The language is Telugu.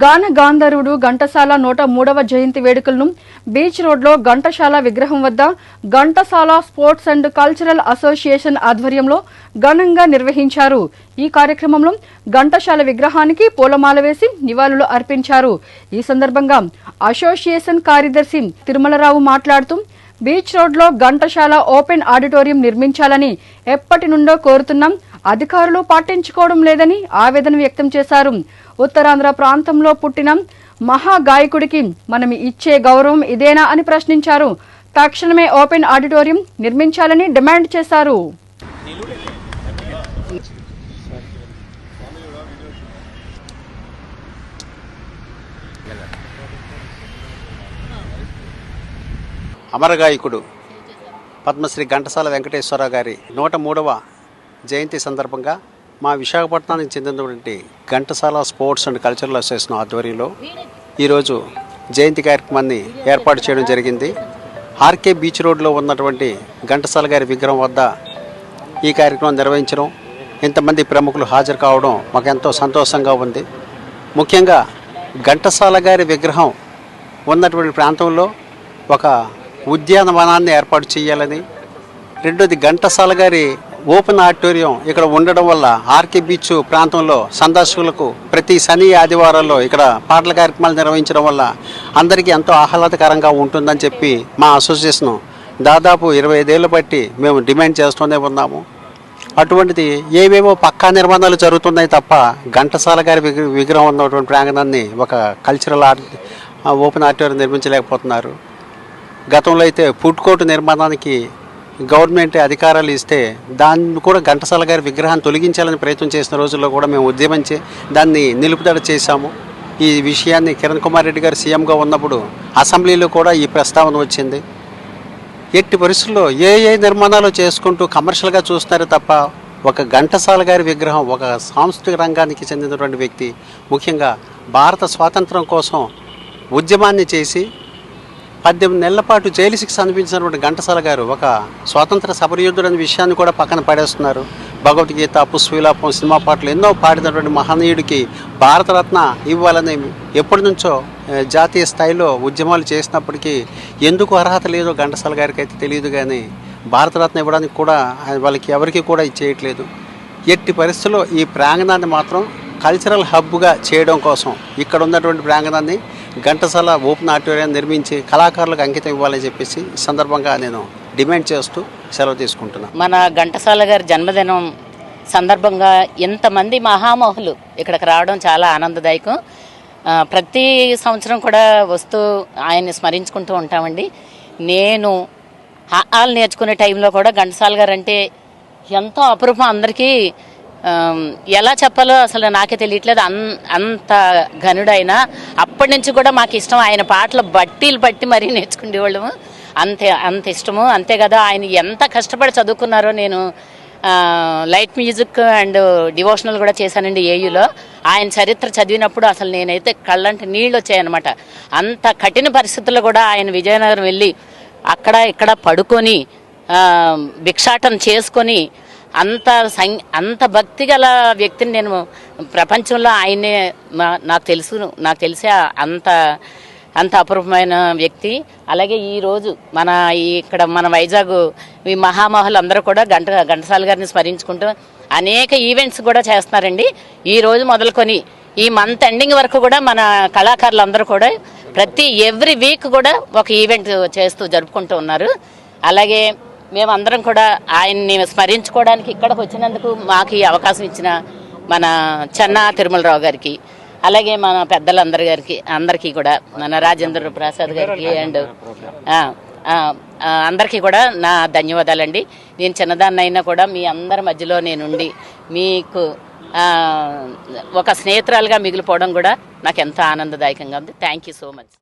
గాన గాంధర్వుడు ఘంటసాల నూట మూడవ జయంతి వేడుకలను బీచ్ రోడ్లో ఘంటసాల విగ్రహం వద్ద Ghantasala sports and cultural association ఆధ్వర్యంలో ఘనంగా నిర్వహించారు. ఈ కార్యక్రమంలో ఘంటసాల విగ్రహానికి పూలమాల వేసి నివాళులు అర్పించారు. ఈ సందర్భంగా అసోసియేషన్ కార్యదర్శి తిరుమలరావు మాట్లాడుతూ బీచ్ రోడ్లో ఘంటసాల ఓపెన్ ఆడిటోరియం నిర్మించాలని ఎప్పటి నుండో కోరుతున్నాం. అధికారులు పట్టించుకోవడం లేదని ఆవేదన వ్యక్తం చేశారు. ఉత్తరాంధ్ర ప్రాంతంలో పుట్టిన మహా గాయకుడికి మనం ఇచ్చే గౌరవం ఇదేనా అని ప్రశ్నించారు. తక్షణమే ఓపెన్ ఆడిటోరియం నిర్మించాలని డిమాండ్ చేశారు. అమరగాయకుడు పద్మశ్రీ ఘంటసాల వెంకటేశ్వర గారి నూట మూడవ జయంతి సందర్భంగా మా విశాఖపట్నానికి చెందినటువంటి Ghantasala sports and cultural association ఆధ్వర్యంలో ఈరోజు జయంతి కార్యక్రమాన్ని ఏర్పాటు చేయడం జరిగింది. ఆర్కే బీచ్ రోడ్లో ఉన్నటువంటి ఘంటసాల గారి విగ్రహం వద్ద ఈ కార్యక్రమం నిర్వహించడం ఇంతమంది ప్రముఖులు హాజరు కావడం మాకు ఎంతో సంతోషంగా ఉంది. ముఖ్యంగా ఘంటసాల గారి విగ్రహం ఉన్నటువంటి ప్రాంతంలో ఒక ఉద్యానవనాన్ని ఏర్పాటు చేయాలని రెండోది ఘంటసాల గారి ఓపెన్ ఆడిటోరియం ఇక్కడ ఉండడం వల్ల ఆర్కే బీచ్ ప్రాంతంలో సందర్శకులకు ప్రతి శని ఆదివారాల్లో ఇక్కడ పాటల కార్యక్రమాలు నిర్వహించడం వల్ల అందరికీ ఎంతో ఆహ్లాదకరంగా ఉంటుందని చెప్పి మా అసోసియేషన్ దాదాపు ఇరవై ఐదేళ్ళు బట్టి మేము డిమాండ్ చేస్తూనే ఉన్నాము. అటువంటిది ఏవేవో పక్కా నిర్మాణాలు జరుగుతున్నాయి తప్ప ఘంటసాల గారి విగ్రహం ఉన్నటువంటి ప్రాంగణాన్ని ఒక కల్చరల్ ఆర్ట్ ఓపెన్ ఆడిటోరియం నిర్మించలేకపోతున్నారు. గతంలో అయితే ఫుడ్ కోర్టు నిర్మాణానికి గవర్నమెంట్ అధికారాలు ఇస్తే దాన్ని కూడా ఘంటసాల గారి విగ్రహాన్ని తొలగించాలని ప్రయత్నం చేసిన రోజుల్లో కూడా మేము ఉద్యమించి దాన్ని నిలుపుదల చేశాము. ఈ విషయాన్ని కిరణ్ కుమార్ రెడ్డి గారు సీఎంగా ఉన్నప్పుడు అసెంబ్లీలో కూడా ఈ ప్రస్తావన వచ్చింది. ఎట్టి పరిస్థితుల్లో ఏ ఏ నిర్మాణాలు చేసుకుంటూ కమర్షియల్గా చూస్తున్నారు తప్ప ఒక ఘంటసాల గారి విగ్రహం ఒక సాంస్కృతిక రంగానికి చెందినటువంటి వ్యక్తి ముఖ్యంగా భారత స్వాతంత్రం కోసం ఉద్యమాన్ని చేసి పద్దెనిమిది నెలల పాటు జైలు శిక్ష అనిపించినటువంటి ఘంటసాల గారు ఒక స్వాతంత్ర సమరయోధుడు అనే విషయాన్ని కూడా పక్కన పడేస్తున్నారు. భగవద్గీత పుష్పవిలాపం సినిమా పాటలు ఎన్నో పాడినటువంటి మహనీయుడికి భారతరత్న ఇవ్వాలని ఎప్పటి నుంచో జాతీయ స్థాయిలో ఉద్యమాలు చేసినప్పటికీ ఎందుకు అర్హత లేదో ఘంటసాల గారికి అయితే తెలియదు కానీ భారతరత్న ఇవ్వడానికి కూడా వాళ్ళకి ఎవరికి కూడా ఇచ్చేయట్లేదు ఎట్టి పరిస్థితుల్లో ఈ ప్రాంగణాన్ని మాత్రం కల్చరల్ హబ్గా చేయడం కోసం ఇక్కడ ఉన్నటువంటి ప్రాంగణాన్ని ఘంటసాల ఓపెన్ ఆడిటోరియం నిర్మించి కళాకారులకు అంకితం ఇవ్వాలని చెప్పేసి సందర్భంగా నేను డిమాండ్ చేస్తూ సెలవు తీసుకుంటున్నాను మన ఘంటసాల గారి జన్మదినం సందర్భంగా ఎంతమంది మహామహులు ఇక్కడికి రావడం చాలా ఆనందదాయకం. ప్రతి సంవత్సరం కూడా వస్తూ ఆయన్ని స్మరించుకుంటూ ఉంటామండి. నేను హాల్ నేర్చుకునే టైంలో కూడా ఘంటసాల గారు అంటే ఎంతో అపురూపం అందరికీ ఎలా చెప్పాలో అసలు నాకే తెలియట్లేదు. అన్ అంత ఘనుడైన అప్పటి నుంచి కూడా మాకు ఇష్టం. ఆయన పాటలు బట్టీలు బట్టి మరీ నేర్చుకునేవాళ్ళము. అంతే అంత ఇష్టము. అంతే కదా ఆయన ఎంత కష్టపడి చదువుకున్నారో నేను లైట్ మ్యూజిక్ అండ్ డివోషనల్ కూడా చేశానండి ఏయులో. ఆయన చరిత్ర చదివినప్పుడు అసలు నేనైతే కళ్ళంటే నీళ్ళు వచ్చాయన్నమాట. అంత కఠిన పరిస్థితుల్లో కూడా ఆయన విజయనగరం వెళ్ళి అక్కడ ఇక్కడ పడుకొని భిక్షాటం చేసుకొని అంత సం అంత భక్తి గల వ్యక్తిని నేను ప్రపంచంలో ఆయనే మా- నాకు తెలుసు నాకు తెలిసే అంత అంత అపరూపమైన వ్యక్తి. అలాగే ఈరోజు మన ఇక్కడ మన వైజాగ్ ఈ మహామహులు అందరూ కూడా గంట ఘంటసాల గారిని స్మరించుకుంటూ అనేక ఈవెంట్స్ కూడా చేస్తున్నారండి. ఈ రోజు మొదలుకొని ఈ మంత్ ఎండింగ్ వరకు కూడా మన కళాకారులందరూ కూడా ప్రతి ఎవ్రీ వీక్ కూడా ఒక ఈవెంట్ చేస్తూ జరుపుకుంటూ ఉన్నారు. అలాగే మేమందరం కూడా ఆయన్ని స్మరించుకోవడానికి ఇక్కడికి వచ్చినందుకు మాకు ఈ అవకాశం ఇచ్చిన మన చెన్నా తిరుమలరావు గారికి అలాగే మన పెద్దలందరి గారికి అందరికీ కూడా మన రాజేంద్ర ప్రసాద్ గారికి అండ్ అందరికీ కూడా నా ధన్యవాదాలండి. నేను చిన్నదాన్నైనా కూడా మీ అందరి మధ్యలో నేనుండి మీకు ఒక స్నేహితురాలుగా మిగిలిపోవడం కూడా నాకు ఎంతో ఆనందదాయకంగా ఉంది. Thank you so much